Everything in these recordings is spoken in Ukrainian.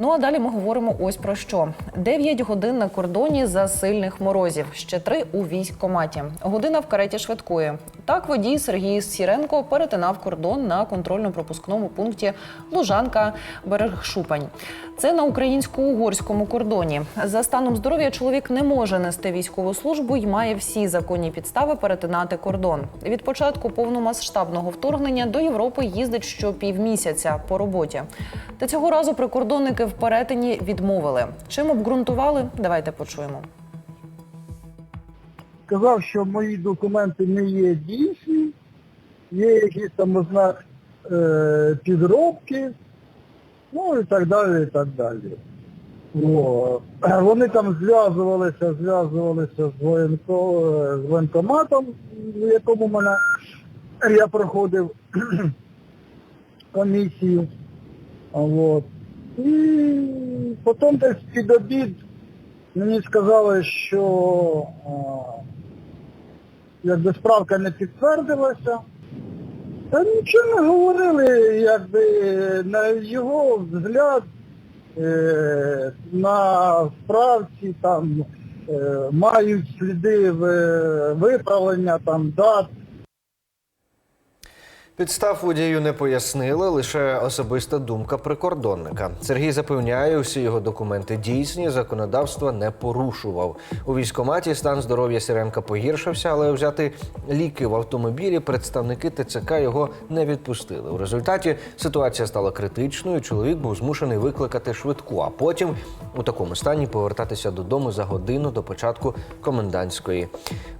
Ну а далі ми говоримо ось про що: 9 годин на кордоні за сильних морозів, ще три у військкоматі. Година в кареті швидкої. Так водій Сергій Сіренко перетинав кордон на контрольно-пропускному пункті Лужанка Берегшупань. Це на українсько-угорському кордоні. За станом здоров'я чоловік не може нести військову службу і має всі законні підстави перетинати кордон. Від початку повномасштабного вторгнення до Європи їздить щопівмісяця по роботі. Та цього разу прикордонники в перетині відмовили. Чим обґрунтували? Давайте почуємо. сказав, що мої документи не є дійсні, є якісь там ознак е, підробки, ну і так далі, і так далі. О, вони там зв'язувалися, зв'язувалися з, воєнко, з воєнкоматом, в якому мене я проходив комісію. От. І потім десь під обід мені сказали, що якби справка не підтвердилася. Та нічого не говорили, якби на його взгляд е, на справці там е, мають сліди виправлення там дат. Підстав водію не пояснили, лише особиста думка прикордонника. Сергій запевняє, усі його документи дійсні, законодавства не порушував. У військкоматі стан здоров'я Сіренка погіршився, але взяти ліки в автомобілі представники ТЦК його не відпустили. У результаті ситуація стала критичною. Чоловік був змушений викликати швидку, а потім у такому стані повертатися додому за годину до початку комендантської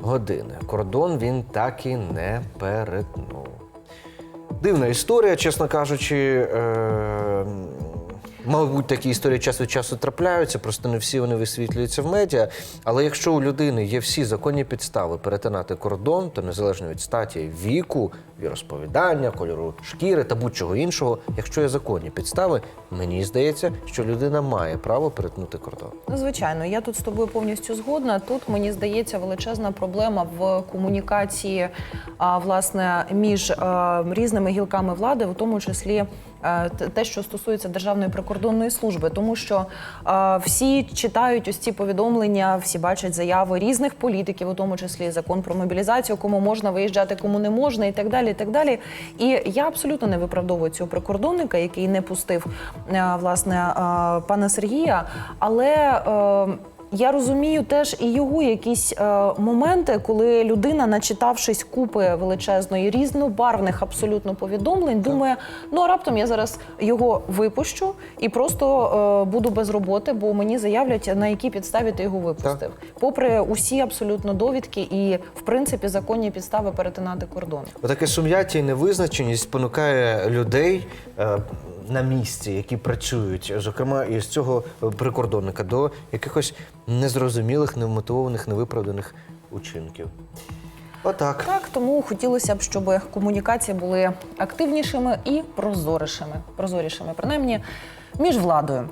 години. Кордон він так і не перетнув. Дивна історія, чесно кажучи. Е- Мабуть, такі історії час від часу трапляються, просто не всі вони висвітлюються в медіа. Але якщо у людини є всі законні підстави перетинати кордон, то незалежно від статі, віку, віросповідання, кольору шкіри та будь-чого іншого, якщо є законні підстави, мені здається, що людина має право перетнути кордон. Ну, звичайно, я тут з тобою повністю згодна. Тут мені здається величезна проблема в комунікації а, власне між а, різними гілками влади, в тому числі. Е, Те, що стосується Державної прикордонної служби, тому що е, всі читають ось ці повідомлення, всі бачать заяви різних політиків, у тому числі закон про мобілізацію, кому можна виїжджати, кому не можна, і так далі. І так далі. І я абсолютно не виправдовую цього прикордонника, який не пустив е, власне пана Сергія. Але я розумію теж і його якісь е, моменти, коли людина, начитавшись купи величезної різнобарвних абсолютно повідомлень, думає: ну а раптом я зараз його випущу і просто е, буду без роботи, бо мені заявлять, на якій підставі ти його випустив. Попри усі абсолютно довідки і, в принципі, законні підстави перетинати кордон. Отаке сум'яття і невизначеність спонукає людей е, на місці, які працюють, зокрема із цього прикордонника, до якихось незрозумілих, невмотивованих, невиправданих учинків. Отак. Так, тому хотілося б, щоб комунікації були активнішими і прозорішими, прозорішими, принаймні між владою.